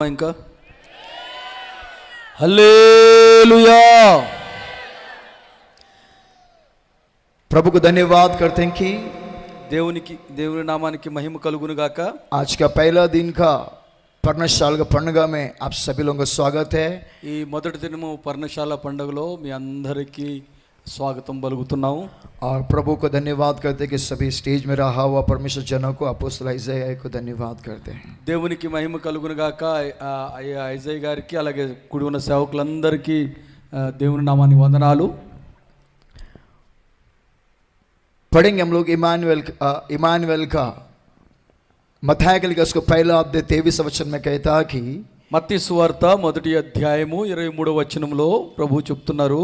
ఇంకా హల్లేలుయా प्रभु को धन्यवाद करते हैं कि దేవునికి దేవుని నామానికి మహిమ కలుగును గాక आज का पहला दिन का पर्णशाल का पंडगा में आप सभी लोगों का स्वागत है ఈ మొదటి దినము పర్ణశాల పండుగలో మీ అందరికీ స్వాగతం పలుకుతున్నాము और प्रभु को धन्यवाद करते हैं कि सभी स्टेज में रहा हुआ परमेश्वर जनों को अपोस्तल इज़ाया को धन्यवाद करते हैं దేవునికి మహిమ కలుగును గాక ఆ, ఆ ఐజయ్ గారికి అలాగే కుడి ఉన్న సేవకులందరికీ ఆ, దేవుని నామానికి వందనాలు पढ़ेंगे हम लोग इमानुएल इमानुएल का मथाया के लिखा उसको पहला अध्याय तेईस वचन में कहता कि మత్తి సువార్త మొదటి అధ్యాయము ఇరవై మూడో వచనంలో ప్రభు చెప్తున్నారు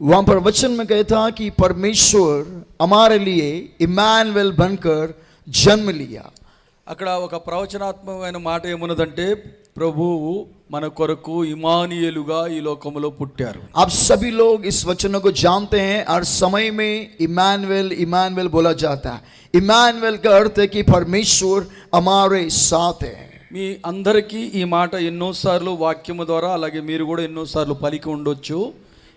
वहां पर वचन में कहता कि परमेश्वर हमारे लिए इमानुएल बनकर जन्म लिया అక్కడ ఒక ప్రవచనాత్మకమైన మాట ఏమున్నదంటే ప్రభువు మన కొరకు ఇమానియేలుగా ఈ లోకములో పుట్టారు आप सभी लोग इस वचनों को जानते हैं और समय में इमानुएल इमानुएल बोला जाता है इमानुएल का अर्थ है कि परमेश्वर हमारे साथ है మీ అందరికీ ఈ మాట ఎన్నోసార్లు వాక్యము ద్వారా అలాగే మీరు కూడా ఎన్నోసార్లు పలికి ఉండొచ్చు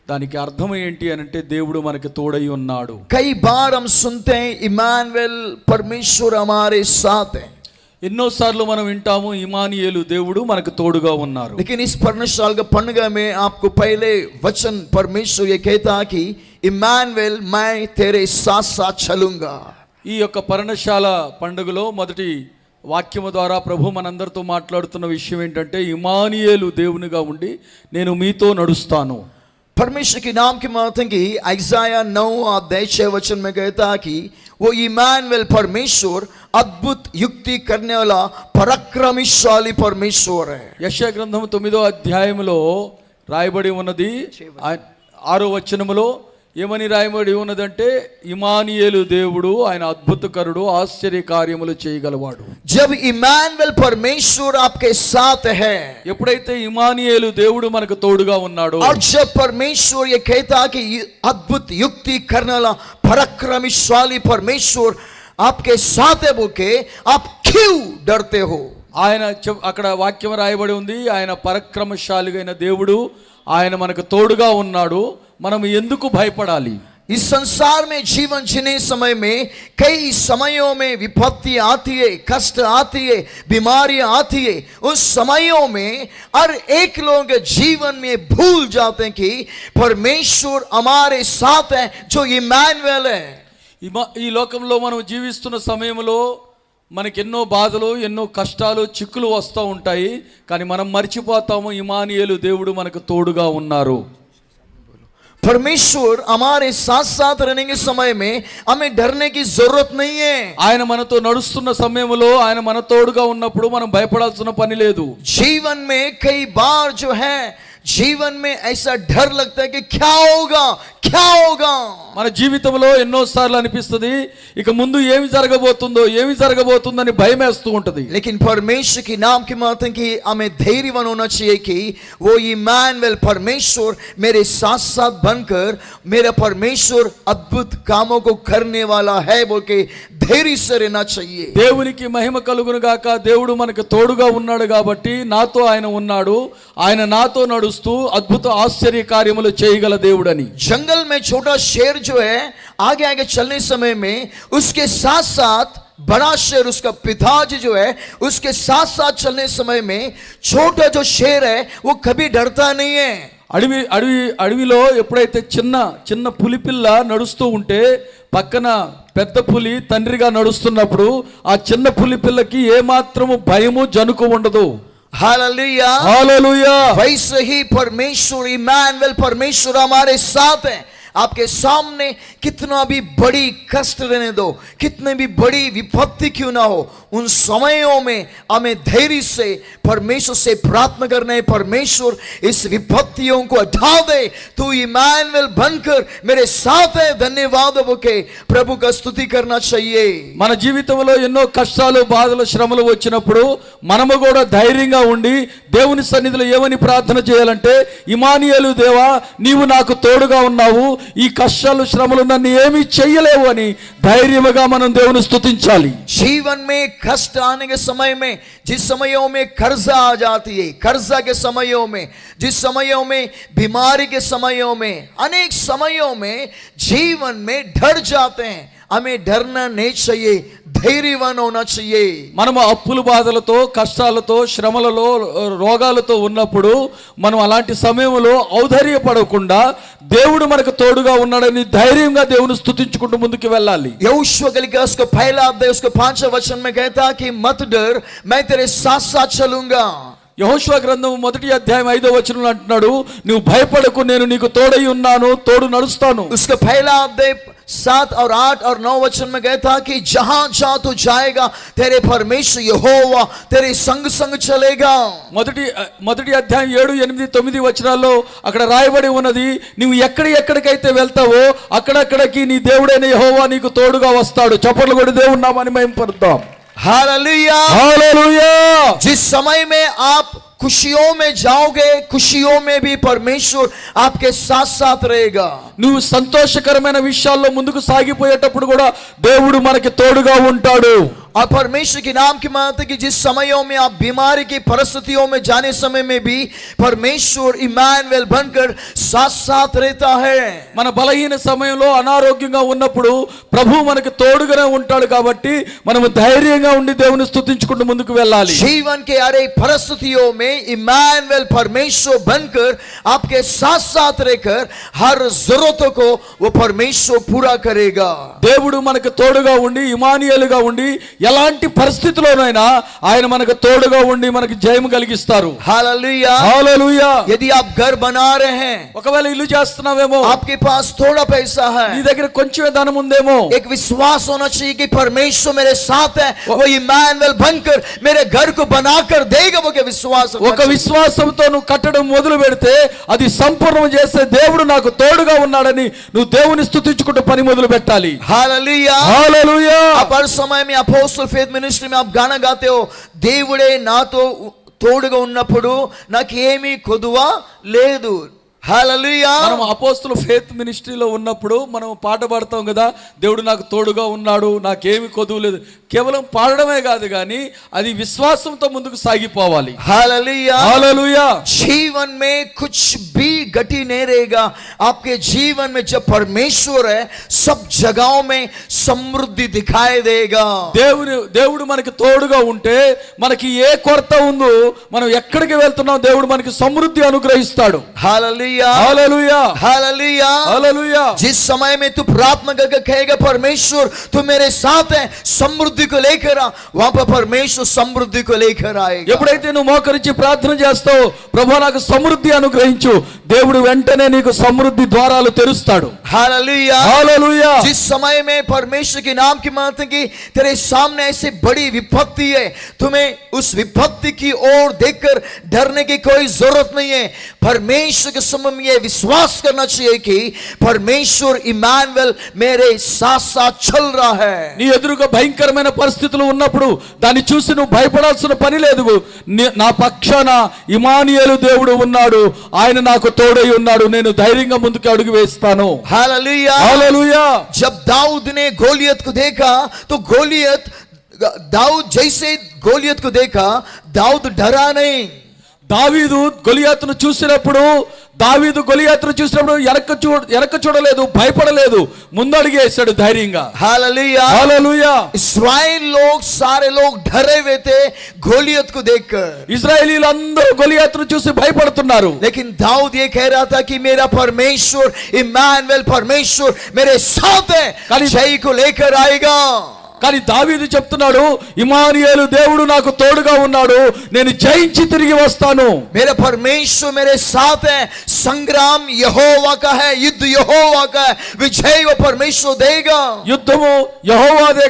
దానికి అర్థం ఏంటి అని అంటే దేవుడు మనకి తోడై ఉన్నాడు कई बार हम सुनते हैं इमानुएल परमेश्वर हमारे साथ है ఎన్నోసార్లు మనం వింటాము ఇమానియేలు దేవుడు మనకు తోడుగా ఉన్నారు लेकिन इस पर्णशाल का पंडगा में आपको पहले वचन परमेश्वर ये कहता कि इमानुएल मैं तेरे साथ साथ चलूंगा ఈ యొక్క పర్ణశాల పండుగలో మొదటి వాక్యము ద్వారా ప్రభు మనందరితో మాట్లాడుతున్న విషయం ఏంటంటే ఇమానియేలు దేవునిగా ఉండి నేను మీతో నడుస్తాను परमेश्वर के नाम की मात है कि ऐसाया नौ अध्याय छह वचन में कहता कि वो इमानुएल परमेश्वर अद्भुत युक्ति करने वाला पराक्रमशाली परमेश्वर है యశ గ్రంథం తొమ్మిదో అధ్యాయములో రాయబడి ఉన్నది ఆ- ఆరో వచనములో ఏమని రాయబడి ఉన్నదంటే ఇమానియేలు దేవుడు ఆయన అద్భుతకరుడు ఆశ్చర్య కార్యములు చేయగలవాడు जब इमानुएल परमेश्वर आपके साथ है ఎప్పుడైతే ఇమానియేలు దేవుడు మనకు తోడుగా ఉన్నాడో और जब परमेश्वर ये कहता कि ये अद्भुत युक्ति करने वाला पराक्रमशाली परमेश्वर आपके साथ है बोल के आप क्यों डरते हो ఆయన చెప్- అక్కడ వాక్యం రాయబడి ఉంది ఆయన పరక్రమశాలిగైన దేవుడు ఆయన మనకు తోడుగా ఉన్నాడు మనం ఎందుకు భయపడాలి इस संसार में जीवन जीने समय में कई समयों में विपत्ति आती है कष्ट आती है बीमारियां आती है उस समयों में हर एक लोगों के जीवन में भूल जाते हैं कि परमेश्वर हमारे साथ है जो इमानुएल है ఇమ- ఈ లోకంలో మనం జీవిస్తున్న సమయంలో మనకి ఎన్నో బాధలు ఎన్నో కష్టాలు చిక్కులు వస్తూ ఉంటాయి కానీ మనం మర్చిపోతాము ఇమానియేలు దేవుడు మనకు తోడుగా ఉన్నారు परमेश्वर हमारे साथ साथ रहने के समय में हमें डरने की जरूरत नहीं है ఆయన మనతో నడుస్తున్న సమయంలో ఆయన మన తోడుగా ఉన్నప్పుడు మనం భయపడాల్సిన పని లేదు जीवन में कई बार जो है जीवन में ऐसा डर लगता है कि क्या होगा क्या होगा మన జీవితంలో ఎన్నోసార్లు అనిపిస్తుంది ఇక ముందు ఏమి జరగబోతుందో ఏమి జరగబోతుందని భయం వేస్తూ ఉంటుంది लेकिन परमेश्वर के नाम के माध्यम की हमें धैर्यवान होना चाहिए कि वो इमानुएल परमेश्वर मेरे साथ साथ बनकर मेरा परमेश्वर अद्भुत कामों को करने वाला है बोल के धैर्य से रहना चाहिए దేవునికి మహిమ కలుగును గాక దేవుడు మనకు తోడుగా ఉన్నాడు కాబట్టి నాతో ఆయన ఉన్నాడు ఆయన నాతో నడుస్తూ అద్భుత ఆశ్చర్య కార్యములు చేయగల దేవుడని जंगल में छोटा शेर जो है आगे आगे चलने समय में उसके साथ साथ बड़ा शेर उसका पिताजी जो है उसके साथ साथ चलने समय में छोटा जो शेर है वो कभी डरता नहीं है అడవి అడవి అడవిలో ఎప్పుడైతే చిన్న చిన్న పులి పిల్ల నడుస్తూ ఉంటే పక్కన పెద్ద పులి తండ్రిగా నడుస్తున్నప్పుడు ఆ చిన్న పులి పిల్లకి ఏమాత్రము భయము జనుకు ఉండదు हालेलुया హల్లెలూయా वैसे ही परमेश्वर इमानुएल परमेश्वर हमारे साथ है आपके सामने कितना भी बड़ी कष्ट रहने दो कितने भी बड़ी विपत्ति क्यों ना हो उन समयों में हमें धैर्य से परमेश्वर से प्रार्थना करना है परमेश्वर इस विपत्तियों को हटा दे तू इमानुएल बनकर मेरे साथ है धन्यवाद के प्रभु का स्तुति करना चाहिए మన జీవితంలో ఎన్నో కష్టాలు బాధలు శ్రమలు వచ్చినప్పుడు మనము కూడా ధైర్యంగా ఉండి దేవుని సన్నిధిలో ఏమని ప్రార్థన చేయాలంటే ఇమానియలు దేవా నీవు నాకు తోడుగా ఉన్నావు ఈ కష్టాలు శ్రమలు నన్ను ఏమీ చెయ్యలేవు అని ధైర్యముగా మనం దేవుని స్తుతించాలి जीवन में कष्ट आने के समय में जिस समयों में कर्जा आ जाती है कर्जा के समयों में जिस समयों में बीमारी के समयों में अनेक समयों में जीवन में डर जाते हैं हमें डरना नहीं चाहिए धैर्यवान होना चाहिए మనము అప్పుల బాధలతో కష్టాలతో శ్రమలలో రోగాలతో ఉన్నప్పుడు మనం అలాంటి సమయంలో ఔదర్యపడకుండా దేవుడు మనకు తోడుగా ఉన్నాడని ధైర్యంగా దేవుని స్తుతించుకుంటూ ముందుకు వెళ్ళాలి यहोशू गली का उसको पहला अध्याय उसको पांचवा वचन में कहता कि मत डर मैं तेरे साथ साथ चलूंगा యహోశివ గ్రంథం మొదటి అధ్యాయం ఐదో వచనంలో అంటున్నాడు నువ్వు భయపడకు నేను నీకు తోడై ఉన్నాను తోడు నడుస్తాను उसका पहला अध्याय सात और आठ और नौ वचन में कहता कि जहां जा तू जाएगा तेरे परमेश्वर यहोवा तेरे संग संग चलेगा మొదటి మొదటి అధ్యాయం ఏడు ఎనిమిది తొమ్మిది వచనాల్లో అక్కడ రాయబడి ఉన్నది నువ్వు ఎక్కడి ఎక్కడికైతే వెళ్తావో అక్కడక్కడికి నీ దేవుడైన యెహోవా నీకు తోడుగా వస్తాడు చప్పట్లు కొడి దేవుడు నామని మేము పడతాం हालेलुया హల్లెలూయా जिस समय में आप खुशियों में जाओगे खुशियों में भी परमेश्वर आपके साथ साथ रहेगा నువ్వు సంతోషకరమైన విషయాల్లో ముందుకు సాగిపోయేటప్పుడు కూడా దేవుడు మనకి తోడుగా ఉంటాడు और परमेश्वर के नाम की मानते कि जिस समयों में आप बीमारी की परिस्थितियों में जाने समय में भी परमेश्वर इमानुएल बनकर साथ साथ रहता है మన బలహీన సమయంలో అనారోగ్యంగా ఉన్నప్పుడు ప్రభు మనకి తోడుగానే ఉంటాడు కాబట్టి మనము ధైర్యంగా ఉండి దేవుని స్తుతించుకుంటూ ముందుకు వెళ్ళాలి जीवन के अरे परिस्थितियों में इमानुएल परमेश्वर बनकर आपके साथ साथ रहकर हर जरूरतों को वो परमेश्वर पूरा करेगा దేవుడు మనకు తోడుగా ఉండి ఇమానియలుగా ఉండి ఎలాంటి పరిస్థితిలోనైనా ఆయన మనకు తోడుగా ఉండి మనకు జయము కలిగిస్తారు. ఒకవేళ ఇల్లు చేస్తున్నావేమో పాస్ తోడా పైసా హై నీ దగ్గర కొంచెమే ధనం ఉందేమో ఏక విశ్వాస్ హోనా చాహియే కి పరమేశ్వర్ మేరే హై వో బంకర్ మేరే ఘర్కు బనాకర్ దేగా ఒక విశ్వాసం ఒక విశ్వాసంతో నువ్వు కట్టడం మొదలు పెడితే అది సంపూర్ణం చేసే దేవుడు నాకు తోడుగా ఉన్నాడని నువ్వు దేవుని స్తుతించుకుంటూ పని మొదలు పెట్టాలి. హాలూయా హాలూయా అపర్ సమయం అపో అపోస్టల్ ఫేత్ మినిస్ట్రీ ఆప్ గాన గాతేవో దేవుడే నాతో తోడుగా ఉన్నప్పుడు నాకు ఏమీ కొదువ లేదు. హల్లెలూయా మనం అపోస్తుల ఫేత్ మినిస్ట్రీలో ఉన్నప్పుడు మనం పాట పాడతాం కదా దేవుడు నాకు తోడుగా ఉన్నాడు నాకేమి కొదువు లేదు కేవలం పాడడమే కాదు కానీ అది విశ్వాసంతో ముందుకు సాగిపోవాలి हालेलुया హల్లెలూయా जीवन में कुछ भी गति नहीं रहेगा आपके जीवन में जब परमेश्वर है सब जगहों में समृद्धि दिखाई देगा దేవుని దేవుడు మనకి తోడుగా ఉంటే మనకి ఏ కొరత ఉందో మనం ఎక్కడికి వెళ్తున్నాం దేవుడు మనకి సమృద్ధి అనుగ్రహిస్తాడు हालेलुया హల్లెలూయా हालेलुया హల్లెలూయా जिस समय में तू प्रार्थना करके कहेगा परमेश्वर तू मेरे साथ है समृद्धि को लेकर आ वहां पर परमेश्वर समृद्धि को लेकर आएगा ఎప్పుడైతే నువ్వు మోకరించి ప్రార్థన చేస్తావో ప్రభు నాకు సమృద్ధి అనుగ్రహించు దేవుడు వెంటనే నీకు సమృద్ధి ద్వారాలు తెరుస్తాడు हालेलुया హల్లెలూయా जिस समय में परमेश्वर के नाम की मानते कि तेरे सामने ऐसी बड़ी विपत्ति है तुम्हें उस विपत्ति की ओर देखकर डरने की कोई जरूरत नहीं है परमेश्वर के समय में ये विश्वास करना चाहिए कि परमेश्वर इमानुएल मेरे साथ साथ चल रहा है నీ ఎదురుగా భయంకరమైన పరిస్థితులు ఉన్నప్పుడు దాన్ని చూసి నువ్వు భయపడాల్సిన పని లేదు నీ- నా పక్షాన ఇమానియేలు దేవుడు ఉన్నాడు ఆయన నాకు తోడై ఉన్నాడు నేను ధైర్యంగా ముందుకు అడుగు వేస్తాను हालेलुया హల్లెలూయా जब दाऊद ने गोलियत को देखा तो गोलियत दाऊद जैसे गोलियत को देखा दाऊद डरा नहीं దావీదు గొలియాతును చూసినప్పుడు దావీదు గొలియాతును చూసినప్పుడు వెనక చూ వెనక చూడలేదు భయపడలేదు ముందడుగు వేశాడు ధైర్యంగా हालेलुया హల్లెలూయా इस्राएल लोग सारे लोग डरे हुए थे गोलियत को देखकर ఇజ్రాయేలీలు అందరూ గొలియాతును చూసి భయపడుతున్నారు लेकिन दाऊद ये कह रहा था कि मेरा परमेश्वर इमानुएल परमेश्वर मेरे साथ है खाली- जय को लेकर आएगा కానీ దావీదు చెప్తున్నాడు ఇమానియలు దేవుడు నాకు తోడుగా ఉన్నాడు నేను జయించి తిరిగి వస్తాను. మేరే పరమేశ్వర్ మేరే సాత్ సంగ్రామ్ కా హై యుద్ధ కా పరమేశ్వర్ దేగా యుద్ధము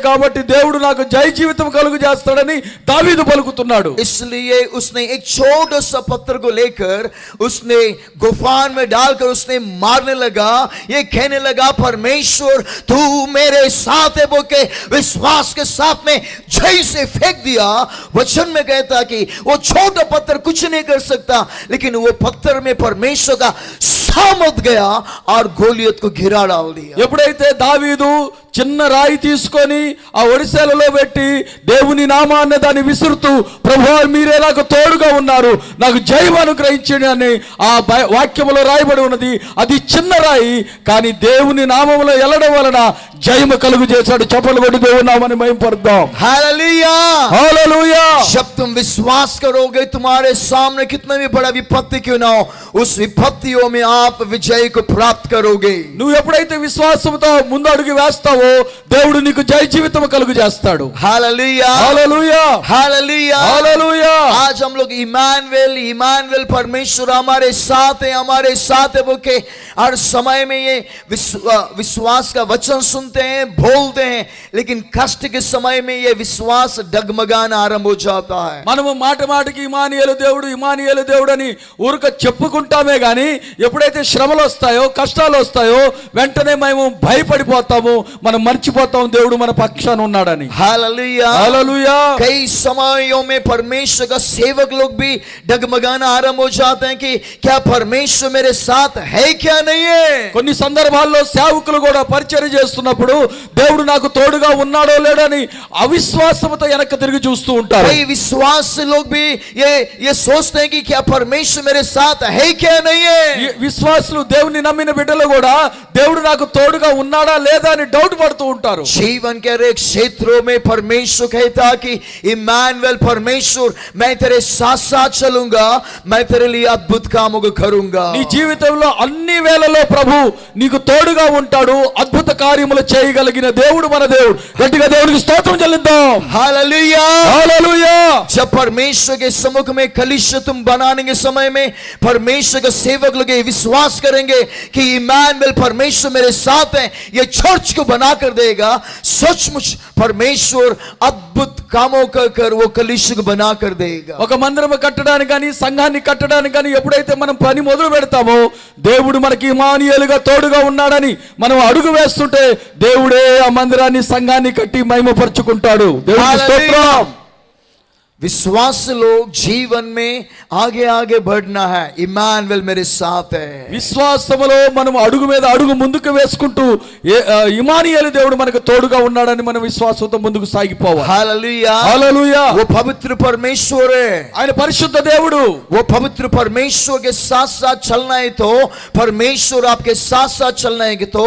కాబట్టి దేవుడు నాకు జయ జీవితం కలుగు చేస్తాడని దావీదు పలుకుతున్నాడు. ఇస్లియే ఉస్నే ఎక్ చోట సా పత్ర కో లేకర్ ఉస్నే గుఫాన్ మే డాల్ కర్ ఉస్నే మార్నే లగా ఏ కహనే లగా పరమేశ్వర్ తూ మేరే సాత్ బోకే विश्वास के साथ में जैसे फेंक दिया वचन में कहता कि वो छोटा पत्थर कुछ नहीं कर सकता लेकिन वो पत्थर में परमेश्वर का सामत गया और गोलियत को घिरा डाल दिया ఎప్పుడైతే దావీదు చిన్న రాయి తీసుకొని ఆ ఒడిశాలలో పెట్టి దేవుని నామాన్ని దాన్ని విసురుతూ ప్రభు మీరే నాకు తోడుగా ఉన్నారు నాకు జయం అనుగ్రహించండి అని ఆ బై- వాక్యములో రాయబడి ఉన్నది అది చిన్న రాయి కానీ దేవుని నామములో వెళ్ళడం వలన జయము కలుగు చేశాడు చప్పలు కొట్టి దేవుని నామని మేము పొరుద్దాం హల్లెలూయా హల్లెలూయా विश्वास करोगे तुम्हारे सामने कितना भी बड़ा विपत्ति क्यों ना हो उस विपत्तियों में आप विजय को प्राप्त करोगे నువ్వు ఎప్పుడైతే విశ్వాసంతో ముందు అడుగు వేస్తావో దేవుడు నీకు జయ జీవితం కలుగు చేస్తాడు हालेलुया హల్లెలూయా हालेलुया హల్లెలూయా आज हम लोग इमानुएल इमानुएल परमेश्वर हमारे साथ है हमारे साथ है वो के हर समय में ये विश्व- विश्वास का वचन सुनते हैं बोलते हैं लेकिन कष्ट के समय में ये विश्वास डगमगाना आरंभ हो जाता है మనము మాట మాటకి ఇమానియలు దేవుడు ఇమానియలు దేవుడు అని ఊరిక చెప్పుకుంటామే గాని ఎప్పుడైతే శ్రమలు వస్తాయో కష్టాలు వస్తాయో వెంటనే మేము భయపడిపోతాము మనం మర్చిపోతాం దేవుడు మన పక్షాన ఉన్నాడని हालेलुया హల్లెలూయా कई समयों में परमेश्वर का सेवक लोग भी डगमगाना आरंभ हो जाते हैं कि क्या परमेश्वर मेरे साथ है क्या नहीं है కొన్ని సందర్భాల్లో సేవకులు కూడా పరిచయం చేస్తున్నప్పుడు దేవుడు నాకు తోడుగా ఉన్నాడో లేడని అవిశ్వాసంతో వెనక్కి తిరిగి చూస్తూ ఉంటారు कई विश्वास से लोग भी ये ये सोचते हैं कि क्या परमेश्वर मेरे साथ है क्या नहीं ఈ है విశ్వాసులు దేవుని నమ్మిన బిడ్డలు కూడా దేవుడు నాకు తోడుగా ఉన్నాడా లేదా అని డౌట్ పడుతూ ఉంటారు जीवन के हर एक क्षेत्रों में परमेश्वर कहता कि इमानुएल परमेश्वर मैं तेरे साथ साथ चलूंगा मैं तेरे लिए अद्भुत कामों को करूंगा నీ జీవితంలో అన్ని వేళలో ప్రభు నీకు తోడుగా ఉంటాడు అద్భుత కార్యములు చేయగలిగిన దేవుడు మన దేవుడు గట్టిగా దేవుడికి స్తోత్రం చెల్లిద్దాం हालेलुया హల్లెలూయా जब परमेश्वर के सम्मुख में कलिश तुम बनाने के समय में परमेश्वर का सेवक लोग ये विश्वास करेंगे कि इमानुएल परमेश्वर मेरे साथ है ये चर्च को बना कर देगा सचमुच परमेश्वर अद्भुत कामों कर कर वो कलिश को बना कर देगा ఒక మందిరం కట్టడానికి కానీ సంఘాన్ని కట్టడానికి కానీ ఎప్పుడైతే మనం పని మొదలు పెడతామో దేవుడు మనకి ఇమానియలుగా తోడుగా ఉన్నాడని మనం అడుగు వేస్తుంటే దేవుడే ఆ మందిరాన్ని సంఘాన్ని కట్టి మహిమపరుచుకుంటాడు దేవుడికి స్తోత్రం विश्वास लोग जीवन में आगे आगे बढ़ना है इमानुएल मेरे साथ है విశ్వాసములో మనం అడుగు మీద అడుగు ముందుకు వేసుకుంటూ ఏ- ఆ, ఇమానియేలు దేవుడు మనకు తోడుగా ఉన్నాడని మనం విశ్వాసంతో ముందుకు సాగిపోవాలి हालेलुया హల్లెలూయా वो पवित्र परमेश्वर है ఆయన పరిశుద్ధ దేవుడు वो पवित्र परमेश्वर के साथ साथ चलना है तो परमेश्वर आपके साथ साथ चलना है कि तो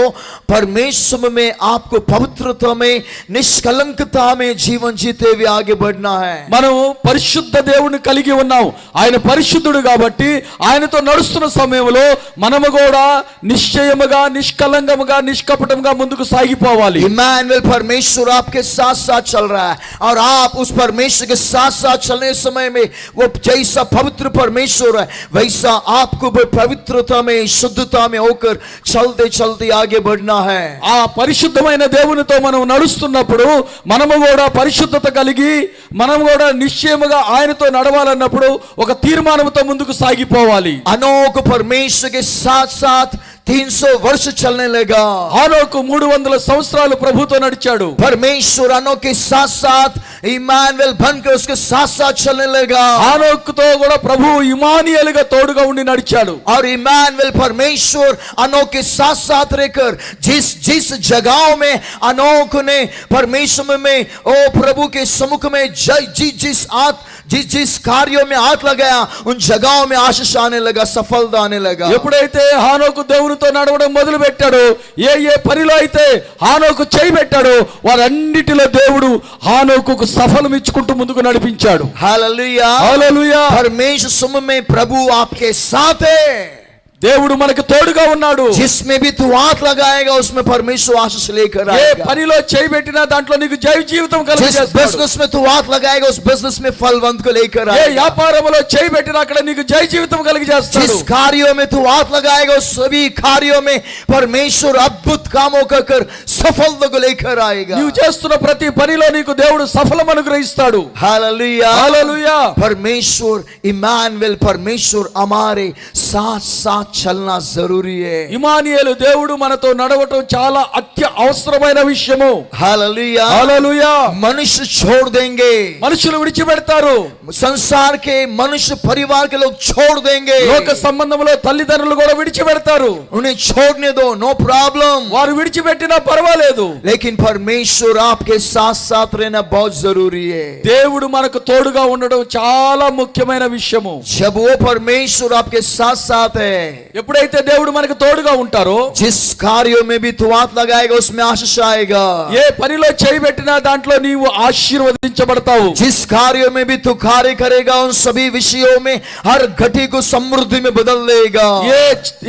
परमेश्वर में आपको पवित्रता में निष्कलंकता में जीवन जीते हुए आगे बढ़ना है మనం పరిశుద్ధ దేవుడిని కలిగి ఉన్నాం ఆయన పరిశుద్ధుడు కాబట్టి ఆయనతో నడుస్తున్న సమయంలో మనము కూడా నిశ్చయముగా నిష్కలంగముగా నిష్కపటముగా ముందుకు సాగిపోవాలి इमानुएल परमेश्वर आपके साथ साथ चल रहा है और आप उस परमेश्वर के साथ साथ चलने समय में वो जैसा पवित्र परमेश्वर है वैसा आपको भी पवित्रता में शुद्धता में होकर चलते चलते आगे बढ़ना है ఆ పరిశుద్ధమైన దేవునితో మనం నడుస్తున్నప్పుడు మనము కూడా పరిశుద్ధత కలిగి మనం కూడా నిశ్చయముగా ఆయనతో నడవాలన్నప్పుడు ఒక తీర్మానంతో ముందుకు సాగిపోవాలి. అనోక పరమేశ్వర్ సాత్ సాత్ साथ 300 वर्ष चलने लगा ఆనోకు మూడు వందల సంవత్సరాలు ప్రభుతో నడిచాడు परमेश्वर अनोख के साथ साथ इमानुएल बनकर उसके साथ साथ चलने लगा ఆనోకుతో కూడా ప్రభు ఇమానియలుగా తోడుగా ఉండి నడిచాడు और इमानुएल परमेश्वर अनोख के साथ साथ रहकर जिस जिस जगहों में अनोख ने परमेश्वर में ओ प्रभु के सम्मुख में जय जिस जिस हाथ जिस जिस कार्यों में हाथ लगाया उन जगहों में आशीष आने लगा सफलता आने लगा ఎప్పుడైతే హానోకు దేవునితో నడవడం మొదలు పెట్టాడో ఏ ఏ పనిలో అయితే హానోకు చేయి పెట్టాడో వారన్నిటిలో దేవుడు హానోకు సఫలం ఇచ్చుకుంటూ ముందుకు నడిపించాడు हालेलुया హల్లెలూయా परमेश्वर सम्मुख में प्रभु आपके साथ है దేవుడు మనకు తోడుగా ఉన్నాడు जिसमें भी तू हाथ लगाएगा उसमें परमेश्वर आशीष लेकर ఏ आएगा పనిలో చేయి పెట్టినా దాంట్లో నీకు జై జీవితం जिस కలిగజేస్తాడు बिजनेस में तू हाथ लगाएगा उस बिजनेस में फलवंत को लेकर ఏ आएगा వ్యాపారంలో చేయి పెట్టినా అక్కడ నీకు జై జీవితం కలిగజేస్తాడు जिस कार्यों में तू हाथ लगाएगा उस सभी कार्यों में परमेश्वर अद्भुत कामों का कर सफलता को लेकर आएगा నీవు చేస్తున్న ప్రతి పనిలో నీకు దేవుడు సఫలం అనుగ్రహిస్తాడు हालेलुया హల్లెలూయా परमेश्वर इमानुएल परमेश्वर हमारे साथ साथ चलना जरूरी है ఇమానియేలు దేవుడు మనతో నడవటం చాలా అత్య అవసరమైన విషయము हालेलुया హల్లెలూయా मनुष्य छोड़ देंगे మనుషులు విడిచిపెడతారు संसार के मनुष्य परिवार के लोग छोड़ देंगे లోక సంబంధంలో తల్లిదండ్రులు కూడా విడిచిపెడతారు उन्हें छोड़ने दो नो प्रॉब्लम వారు విడిచిపెట్టినా పర్వాలేదు लेकिन परमेश्वर आपके साथ साथ रहना बहुत जरूरी है దేవుడు మనకు తోడుగా ఉండడం చాలా ముఖ్యమైన విషయము जब वो परमेश्वर आपके साथ साथ है ఎప్పుడైతే దేవుడు మనకు తోడుగా ఉంటారో జిస్ కార్యో మేబీ బి తువాత్ లగాయగా ఉస్మే ఆశీష్ ఆయేగా ఏ పనిలో చేయి పెట్టినా దాంట్లో నీవు ఆశీర్వదించబడతావు. జిస్ కార్యో మేబీ తు కార్య కరేగా ఉన్ సభీ విషయో మే హర్ ఘటి కు సమృద్ధి మే బదల్ లేగా ఏ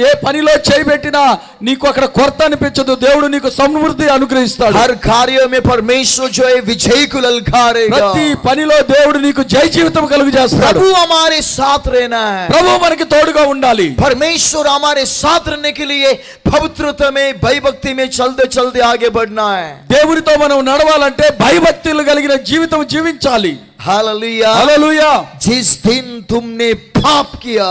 ఏ పనిలో చేయి పెట్టినా నీకు అక్కడ కొరత అనిపించదు. దేవుడు నీకు సమృద్ధి అనుగ్రహిస్తాడు. హర్ కార్యో మే పరమేశ్వర్ జో విజయ్కు లల్కారే ప్రతి పనిలో దేవుడు నీకు జయ జీవితం కలుగు చేస్తాడు. ప్రభు అమారే సాత్ రేనా ప్రభు మనకి తోడుగా ఉండాలి. పరమేశ్వర్ परमेश्वर हमारे साथ रहने के लिए पवित्रता में भयभक्ति में चलते चलते आगे बढ़ना है దేవునితో మనం నడవాలంటే భయభక్తులు కలిగిన జీవితం జీవించాలి हालेलुया హల్లెలూయా जिस दिन तुमने पाप किया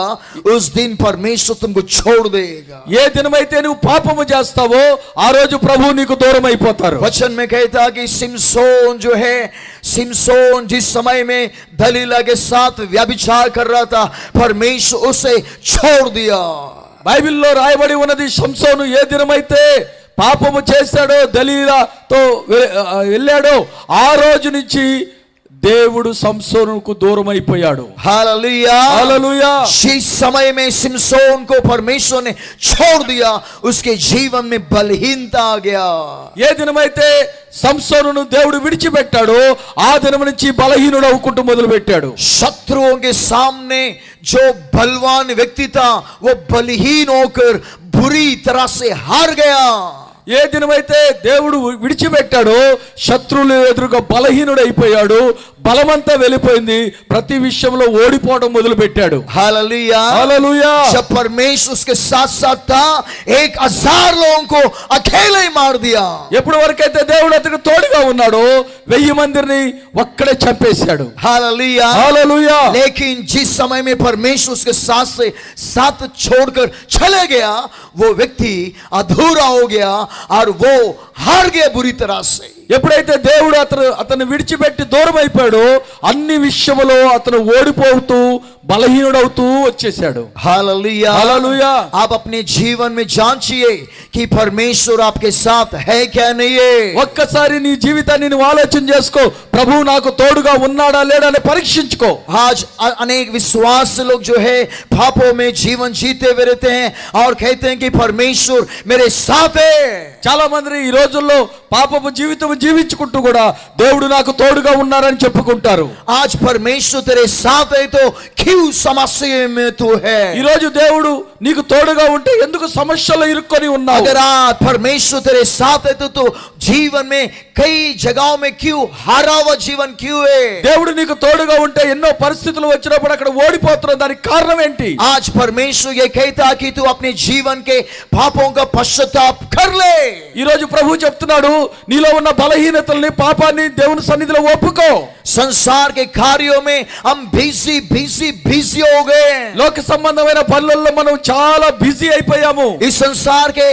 उस दिन परमेश्वर तुमको छोड़ देगा ఏ దినమైతే నువ్వు పాపము చేస్తావో ఆ రోజు ప్రభు నీకు దూరం అయిపోతారు वचन में कहता कि सिमसोन जो है सिमसोन जिस समय में दलीला के साथ व्यभिचार कर रहा था परमेश्वर उसे छोड़ दिया బైబిల్లో రాయబడి ఉన్నది సంసోను ఏ దినమైతే పాపము చేశాడో దలీలాతో వె- ఆ, వెళ్ళాడో ఆ రోజు నుంచి దేవుడు సంసోనుకు దూరం అయిపోయాడు हालेलुया హల్లెలూయా जिस समय में सिमसोन को परमेश्वर ने छोड़ दिया उसके जीवन में बलहीनता आ गया ఏ దినమైతే సంసోనును దేవుడు విడిచిపెట్టాడో ఆ దినం నుంచి బలహీనుడు అవ్వుకుంటూ మొదలు పెట్టాడు शत्रुओं के सामने जो बलवान व्यक्ति था वो बलहीन होकर बुरी तरह से हार गया ఏ దినమైతే దేవుడు విడిచిపెట్టాడో శత్రువులు ఎదురుగా బలహీనుడు అయిపోయాడు బలమంతా వెళ్ళిపోయింది ప్రతి విషయంలో ఓడిపోవడం మొదలు పెట్టాడు हालेलुया హల్లెలూయా जब परमेश्वर उसके साथ साथ था एक हजार लोगों को अकेले ही मार दिया ఎప్పటి వరకైతే దేవుడు అతనికి తోడుగా ఉన్నాడో వెయ్యి మందిని ఒక్కడే చంపేశాడు हालेलुया హల్లెలూయా लेकिन जिस समय में परमेश्वर उसके साथ से साथ छोड़कर चले गया वो व्यक्ति अधूरा हो गया और वो हार गया बुरी तरह से ఎప్పుడైతే దేవుడు అతను అతను విడిచిపెట్టి దూరం అయిపోయాడో అన్ని విషయములో అతను ఓడిపోతూ బలహీనుడవుతూ వచ్చేసాడు हालेलुया హల్లెలూయా आप अपने जीवन में जांचिए कि परमेश्वर आपके साथ है क्या नहीं है ఒక్కసారి నీ జీవితాన్ని నువ్వు ఆలోచన చేసుకో ప్రభువు నాకు తోడుగా ఉన్నాడా లేడా అని పరీక్షించుకో आज अ- अनेक विश्वास लोग जो है पापों में जीवन जीते हुए रहते हैं और कहते हैं कि परमेश्वर मेरे साथ है చాలా మంది ఈ రోజుల్లో పాపపు జీవితం జీవించుకుంటూ కూడా దేవుడు నాకు తోడుగా ఉన్నారని చెప్పుకుంటారు. ఆజ్ పరమేశ్వరు తెరే సాతైతో క్యూ సమస్య హే ఈ రోజు దేవుడు నీకు తోడుగా ఉంటే ఎందుకు సమస్యలు ఇరుక్కొని ఉన్నావు? అగర్ ఆ తెరే సాత్ అయితే కై జగావ్ మే క్యూ హారావ జీవన్ క్యూ హే దేవుడు నీకు తోడుగా ఉంటే ఎన్నో పరిస్థితులు వచ్చినప్పుడు అక్కడ ఓడిపోతున్న దానికి కారణం ఏంటి? ఆజ్ పరమేశ్వరు ఏ కైతా తు అప్నే జీవన్ కే పాపంగా పశ్చాత్తాప్ కర్లే ఈ రోజు ప్రభు చెప్తున్నాడు నీలో ఉన్న బలహీనతల్ని పాపాన్ని దేవుని సన్నిధిలో ఒప్పుకో संसार के कार्यों में हम बिजी बिजी बिजी हो गए లోక సంబంధమైన పనులలో మనం చాలా బిజీ అయిపోయాము इस संसार के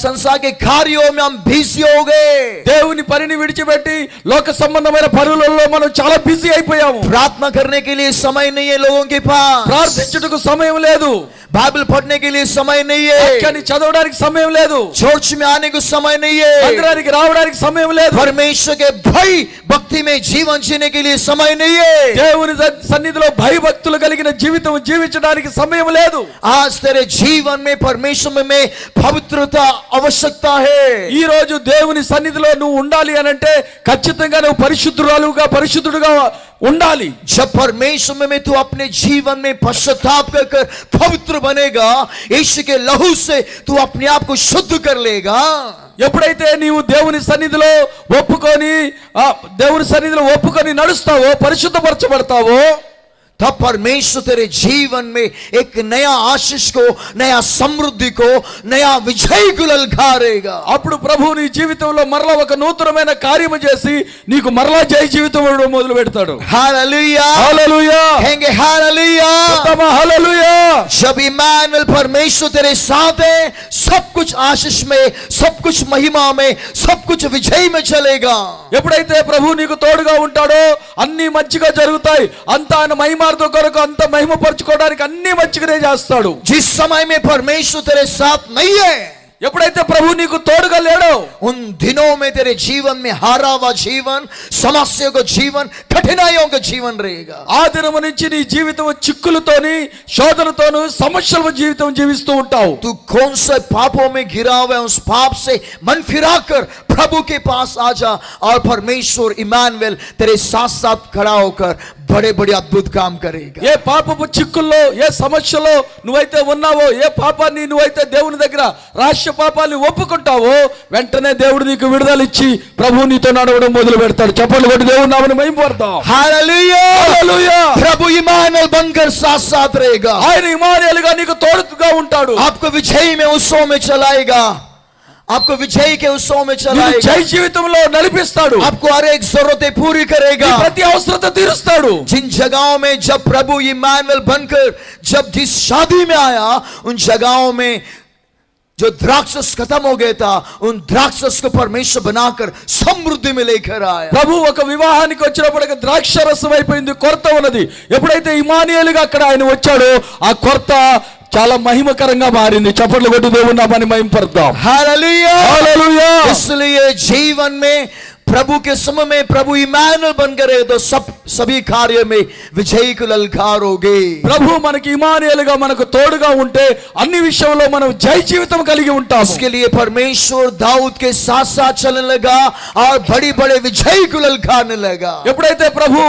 संसार के कार्यों में हम बिजी हो गए దేవుని పనిని విడిచిపెట్టి లోక సంబంధమైన పనులలో మనం చాలా బిజీ అయిపోయాము प्रार्थना करने के लिए समय नहीं है लोगों के पास ప్రార్థించుటకు సమయం లేదు बाइबल पढ़ने के लिए समय नहीं है వాక్యాన్ని చదవడానికి సమయం లేదు चर्च में आने को समय नहीं है మందిరానికి రావడానికి సమయం లేదు परमेश्वर के भय भक्ति में जीवन जीने के लिए समय नहीं है దేవుని స- సన్నిధిలో భయభక్తులు కలిగిన జీవితం జీవించడానికి సమయం లేదు आज तेरे जीवन में परमेश्वर में- में पवित्रता आवश्यकता है ఈ రోజు దేవుని సన్నిధిలో నువ్వు ఉండాలి అని అంటే ఖచ్చితంగా నువ్వు పరిశుద్ధురాలుగా పరిశుద్ధుడుగా ఉండాలి जब परमेश्वर में, में तू अपने जीवन में पश्चाताप कर कर पवित्र बनेगा यीशु के लहू से तू अपने आप को शुद्ध कर लेगा ఎప్పుడైతే నీవు దేవుని సన్నిధిలో ఒప్పుకొని ఆ దేవుని సన్నిధిలో ఒప్పుకొని నడుస్తావో పరిశుద్ధపరచబడతావో तब परमेश्वर तेरे जीवन में एक नया आशीष को नया समृद्धि को नया विजय को ललकारेगा అప్పుడు ప్రభు నీ జీవితంలో మరలా ఒక నూతనమైన కార్యము చేసి నీకు మరలా జయ జీవితం ఇవ్వడం మొదలు పెడతాడు हालेलुया హల్లెలూయా कहेंगे हालेलुया ఉత్తమ హల్లెలూయా जब इमानुएल परमेश्वर तेरे साथ है सब कुछ आशीष में सब कुछ महिमा में सब कुछ विजय में चलेगा ఎప్పుడైతే ప్రభు నీకు తోడుగా ఉంటాడో అన్ని మంచిగా జరుగుతాయి అంత ఆయన మహిమార్థం కొరకు అంత మహిమపరచుకోవడానికి అన్ని మంచిగానే చేస్తాడు जिस समय में परमेश्वर तेरे साथ नहीं है ఎప్పుడైతే ప్రభు నీకు తోడుగా లేడో उन दिनों में तेरे जीवन में हारा हुआ जीवन समस्या का जीवन कठिनाइयों का जीवन रहेगा ఆ దినము నుంచి నీ జీవితం చిక్కులతోని శోధనతోను సమస్యల జీవితం జీవిస్తూ ఉంటావు तू कौन से पापों में गिरा हुआ है उस पाप से मन फिराकर प्रभु के पास आ जा और परमेश्वर इमानुएल तेरे साथ साथ खड़ा होकर बड़े बड़े अद्भुत काम करेगा ఏ పాపపు చిక్కుల్లో ఏ సమస్యలో నువ్వైతే ఉన్నావో ఏ పాపాన్ని నువ్వైతే దేవుని దగ్గర రహస్య పాపాన్ని ఒప్పుకుంటావో వెంటనే దేవుడు నీకు విడుదల ఇచ్చి ప్రభు నీతో నడవడం మొదలు పెడతాడు చెప్పండి కొట్టి దేవుడు నామని మేము పడతాం हालेलुया प्रभु इमानुएल बनकर साथ साथ रहेगा ఆయన ఇమానియలుగా నీకు తోడుగా ఉంటాడు आपको विजय में उत्सव में चलाएगा आपको विजय के उत्सव में నిన్ను चलाएगा జై జీవితంలో నడిపిస్తాడు आपको हर एक जरूरतें पूरी నీ करेगा ప్రతి అవసరత తీరుస్తాడు जिन जगहों में जब प्रभु इमानुएल बनकर जब जिस शादी में आया उन जगहों में जो द्राक्षस खत्म हो गया था उन द्राक्षस को परमेश्वर बनाकर समृद्धि में लेकर आया ప్రభు ఒక వివాహానికి వచ్చినప్పటికి ద్రాక్ష రసం అయిపోయింది కొరత ఉన్నది ఎప్పుడైతే ఇమానియలుగా అక్కడ ఆయన వచ్చాడో ఆ కొరత చాలా మహిమకరంగా మారింది చప్పట్లు కొట్టి దేవుడు నామని మహిమపడతాం हालेलुया హల్లెలూయా इसलिए जीवन में प्रभु के समय में प्रभु इमानुएल बन करे तो सब सभी कार्य में विजय को ललकारोगे ప్రభు మనకి ఇమానియలుగా మనకు తోడుగా ఉంటే అన్ని విషయంలో మనం జై జీవితం కలిగి ఉంటాము उसके लिए परमेश्वर दाऊद के साथ साथ चलने लगा और बड़ी बड़े विजय को ललकारने लगा ఎప్పుడైతే ప్రభు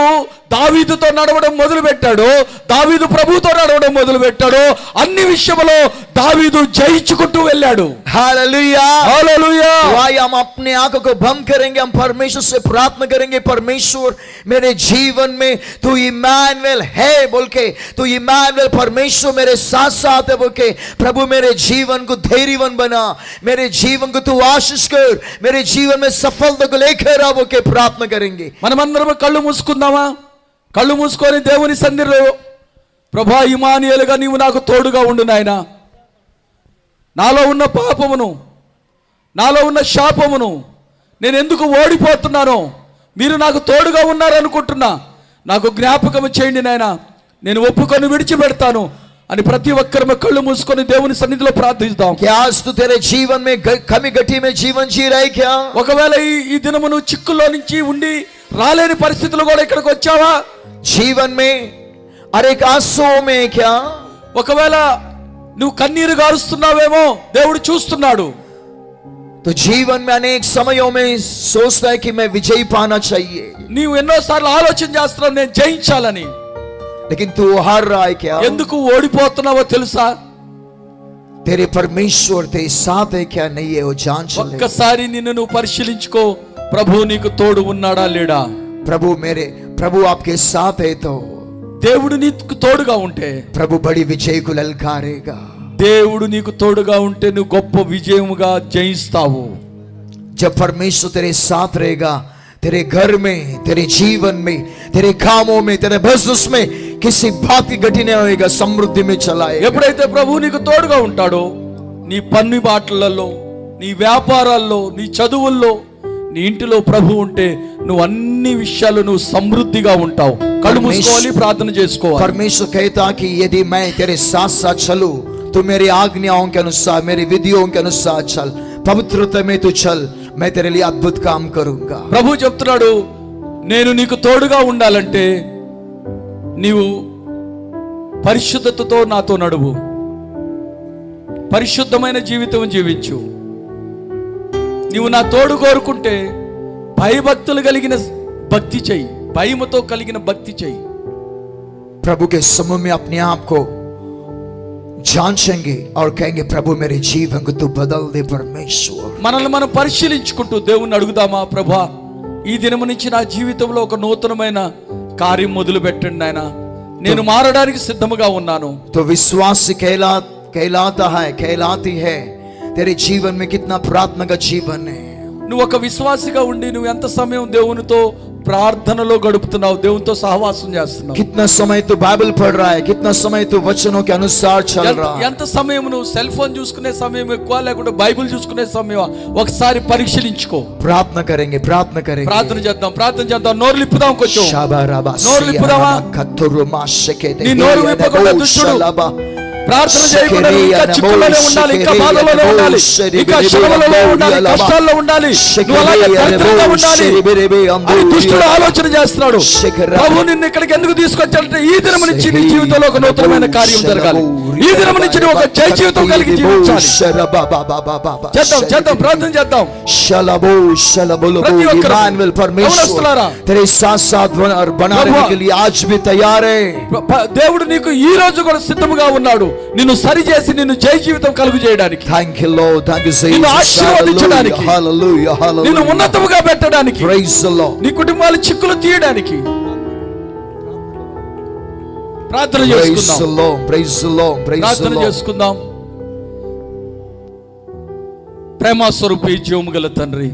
దావీదుతో నడవడం మొదలు పెట్టాడో దావీదు ప్రభుతో నడవడం మొదలు పెట్టాడో అన్ని విషయంలో దావీదు జయించుకుంటూ వెళ్ళాడు हालेलुया హల్లెలూయా तो आइए हम अपने आंखों को बंद करेंगे हम परमेश्वर से प्रार्थना करेंगे परमेश्वर मेरे जीवन में तू इमानुएल है बोल के तू इमानुएल परमेश्वर मेरे साथ साथ है बोल के प्रभु मेरे जीवन को धैर्यवन बना मेरे जीवन को तू आशीष कर मेरे जीवन में सफलता को लेकर आ बोल के प्रार्थना करेंगे మనమందరం కళ్ళు మూసుకుందామా కళ్ళు మూసుకొని దేవుని సంధిలో ప్రభా ఇమానియలుగా నీవు నాకు తోడుగా ఉండు నాయనా నాలో ఉన్న పాపమును నాలో ఉన్న శాపమును నేను ఎందుకు ఓడిపోతున్నాను? మీరు నాకు తోడుగా ఉన్నారనుకుంటున్నా. నాకు జ్ఞాపకం చేయండి నాయన. నేను ఒప్పుకొని విడిచిపెడతాను అని ప్రతి ఒక్కరి కళ్ళు మూసుకొని దేవుని సన్నిధిలో ప్రార్థిస్తాం క్యాస్తు తెరే జీవన్ మే కమి గటి మే జీవన్ జీ ఒకవేళ ఈ దినము నువ్వు చిక్కుల్లో నుంచి ఉండి రాలేని పరిస్థితులు కూడా ఇక్కడికి వచ్చావా? జీవన్ మే అరే కాసో మే క్యా? ఒకవేళ నువ్వు కన్నీరు గారుస్తున్నావేమో దేవుడు చూస్తున్నాడు. तो जीवन में अनेक समयों में सोचता है कि मैं विजयी पाना चाहिए నీవు ఎన్నోసార్లు ఆలోచన చేస్తున్నావు నేను జయించాలని लेकिन तू हार रहा है क्या ఎందుకు ఓడిపోతున్నావో తెలుసా तेरे परमेश्वर तेरे साथ है क्या नहीं है वो जान चले ఒక్కసారి నిన్ను నువ్వు పరిశీలించుకో ప్రభు నీకు తోడు ఉన్నాడా లేడా प्रभु मेरे प्रभु आपके साथ है तो దేవుడు నీకు తోడుగా ఉంటే प्रभु बड़ी विजय को ललकारेगा దేవుడు నీకు తోడుగా ఉంటే నువ్వు గొప్ప విజయముగా జయిస్తావు जब परमेश्वर तेरे साथ रहेगा तेरे घर में तेरे जीवन में तेरे कामों में तेरे बिजनेस में किसी बात की गठिन नहीं होएगा समृद्धि में चलाएगा ఎప్పుడైతే ప్రభు నీకు తోడుగా ఉంటాడో నీ పన్ను బాటలలో నీ వ్యాపారాల్లో నీ చదువుల్లో నీ ఇంటిలో ప్రభు ఉంటే నువ్వు అన్ని విషయాలు నువ్వు సమృద్ధిగా ఉంటావు కళ్ళు మూసుకోవాలి ప్రార్థన చేసుకోవాలి परमेश्वर कहता कि यदि मैं तेरे साथ साथ चलूं तो मेरी आज्ञाओं के अनुसार मेरी विधियों के अनुसार चल पवित्रता में तू चल मैं तेरे लिए अद्भुत काम करूंगा ప్రభు చెప్తున్నాడు నేను నీకు తోడుగా ఉండాలంటే నీవు పరిశుద్ధతతో నాతో నడువు పరిశుద్ధమైన జీవితం జీవించు నీవు నా తోడు కోరుకుంటే భయభక్తులు కలిగిన భక్తి చెయ్యి భయముతో కలిగిన భక్తి చెయ్యి प्रभु के समूह में अपने आप को जांचेंगे और कहेंगे प्रभु मेरे जीवन को तू बदल दे परमेश्वर మనల్ని మనం పరిశీలించుకుంటూ దేవుణ్ణి అడుగుదామా ప్రభా ఈ దినము నుంచి నా జీవితంలో ఒక నూతనమైన కార్యం మొదలు పెట్టండి ఆయన నేను మారడానికి సిద్ధముగా ఉన్నాను तो विश्वास कहला कहलाता है कहलाती है तेरे जीवन में कितना प्रार्थना का जीवन है నువ్వు ఒక విశ్వాసిగా ఉండి నువ్వు ఎంత సమయం దేవునితో ప్రార్థనలో గడుపుతున్నావు దేవునితో సహవాసం చేస్తున్నావు कितना समय तू बाइबल पढ़ रहा है कितना समय तू वचनों के अनुसार चल ఎంత- रहा है ఎంత సమయం నువ్వు సెల్ ఫోన్ చూసుకునే సమయం ఎక్కువ లేకుంటే బైబిల్ చూసుకునే సమయం ఒకసారి పరీక్షించుకో प्रार्थना करेंगे प्रार्थना करेंगे ప్రార్థన చేద్దాం ప్రార్థన చేద్దాం నోరు లిప్పుదాం కొంచెం शाबाराबा నోరు విప్పుదామా? కత్తురుమా షకెదే నీ నోరు విప్పకుండా దుష్టుడు షలబా ప్రార్థన చేయకుండా ఇంకా చిక్కుల్లోనే ఉండాలి ఇంకా బాధలోనే ఉండాలి ఇంకా శ్రమలలో ఉండాలి కష్టాల్లో ఉండాలి నువ్వు అలాగే దరిద్రంగా ఉండాలి అని దుష్టుడు ఆలోచన చేస్తున్నాడు. ప్రభు నిన్ను ఇక్కడికి ఎందుకు తీసుకొచ్చాడంటే ఈ దినం నుంచి నీ జీవితంలో ఒక నూతనమైన కార్యం జరగాలి. ఈ దినం నుంచి నువ్వు ఒక జయ జీవితం కలిగి జీవించాలి చేద్దాం చేద్దాం ప్రార్థన చేద్దాం शलबो शलबोलो प्रति ఒక్కరు इमानुएल परमेश्वर యవనస్తులారా, तेरे साथ साथ बना- बनाने ప్రభువా, के लिए आज भी तैयार है ప- ప- దేవుడు నీకు ఈ రోజు కూడా సిద్ధముగా ఉన్నాడు నిన్ను సరిచేసి నిన్ను జయ జీవితం కలుగు చేయడానికి Thank you, Lord. Thank you, నిన్ను Jesus. ఆశీర్వదించడానికి. Hallelujah. Hallelujah. నిన్ను Hallelujah. ఉన్నతముగా పెట్టడానికి Praise the Lord. నీ కుటుంబాల చిక్కులు తీయడానికి ప్రార్థన Lord. చేసుకుందాం. ప్రేమాస్వరూపి జీవము గల తండ్రి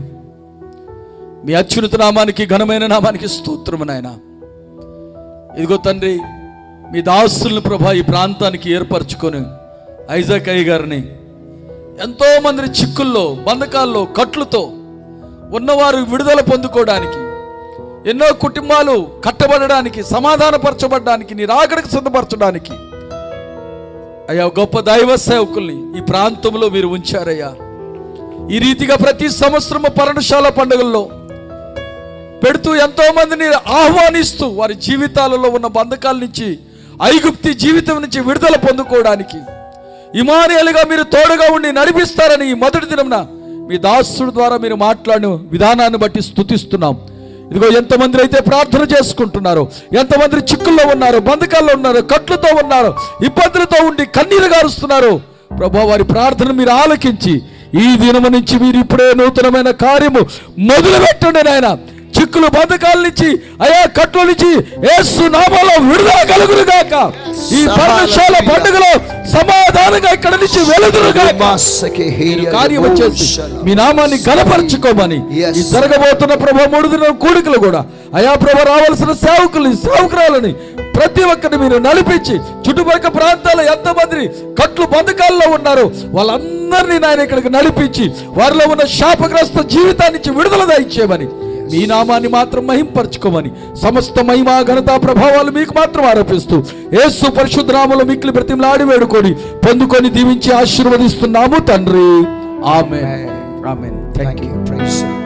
మీ అత్యున్నత నామానికి ఘనమైన నామానికి స్తోత్రము నాయన. ఇదిగో తండ్రి మీ దాసులను ప్రభా ఈ ప్రాంతానికి ఏర్పరచుకొని ఐజాక్ అయ్య గారిని ఎంతో మంది చిక్కుల్లో బంధకాల్లో కట్లతో ఉన్నవారు విడుదల పొందుకోవడానికి ఎన్నో కుటుంబాలు కట్టబడడానికి సమాధానపరచబడడానికి నీ రాకడకు సిద్ధపరచడానికి. అయ్యా గొప్ప దైవ సేవకుల్ని ఈ ప్రాంతంలో మీరు ఉంచారయ్యా. ఈ రీతిగా ప్రతి సంవత్సరము పర్ణశాల పండుగల్లో పెడుతూ ఎంతో మందిని ఆహ్వానిస్తూ వారి జీవితాలలో ఉన్న బంధకాల నుంచి ఐగుప్తి జీవితం నుంచి విడుదల పొందుకోవడానికి ఇమానియలుగా మీరు తోడుగా ఉండి నడిపిస్తారని ఈ మొదటి దినమున మీ దాసుడు ద్వారా మీరు మాట్లాడిన విధానాన్ని బట్టి స్తుతిస్తున్నాం. ఇదిగో ఎంతమంది అయితే ప్రార్థన చేసుకుంటున్నారు ఎంతమంది చిక్కుల్లో ఉన్నారు బంధకాల్లో ఉన్నారు కట్లతో ఉన్నారు ఇబ్బందులతో ఉండి కన్నీరు గారుస్తున్నారు ప్రభా వారి ప్రార్థన మీరు ఆలకించి ఈ దినము నుంచి మీరు ఇప్పుడే నూతనమైన కార్యము మొదలు పెట్టండి నాయన. చిక్కులు బంధకాల నుంచి అయా కట్ల నుంచి యేసు నామాలో విడుదల కలుగును గాక. ఈ పర్ణశాల పండుగలో సమాధానంగా ఇక్కడ నుంచి వెలుదురు గాక. కార్యం వచ్చేసి. మీ నామాన్ని గలపరచుకోమని. ఈ జరగబోతున్న ప్రభు మూడు దినం కూడికలు కూడా. అయా ప్రభు రావాల్సిన సేవకుల్ని సేవకురాలని ప్రతి ఒక్కరిని మీరు నడిపించి చుట్టుపక్కల ప్రాంతాల ఎంతమంది కట్లు బంధకాల్లో ఉన్నారు వాళ్ళందరినీ నాయన ఇక్కడికి నడిపించి వారిలో ఉన్న శాపగ్రస్త జీవితాన్ని విడుదల దయచేయమని. మీ నామాన్ని మాత్రం మహింపరచుకోమని సమస్త మహిమా ఘనత ప్రభావాలు మీకు మాత్రం ఆరోపిస్తూ యేసు పరిశుద్ధరాములు మిక్కిలి బ్రతిమలాడి వేడుకొని పొందుకొని దీవించి ఆశీర్వదిస్తున్నాము తండ్రి. ఆమె ఆమెన్. The Lord.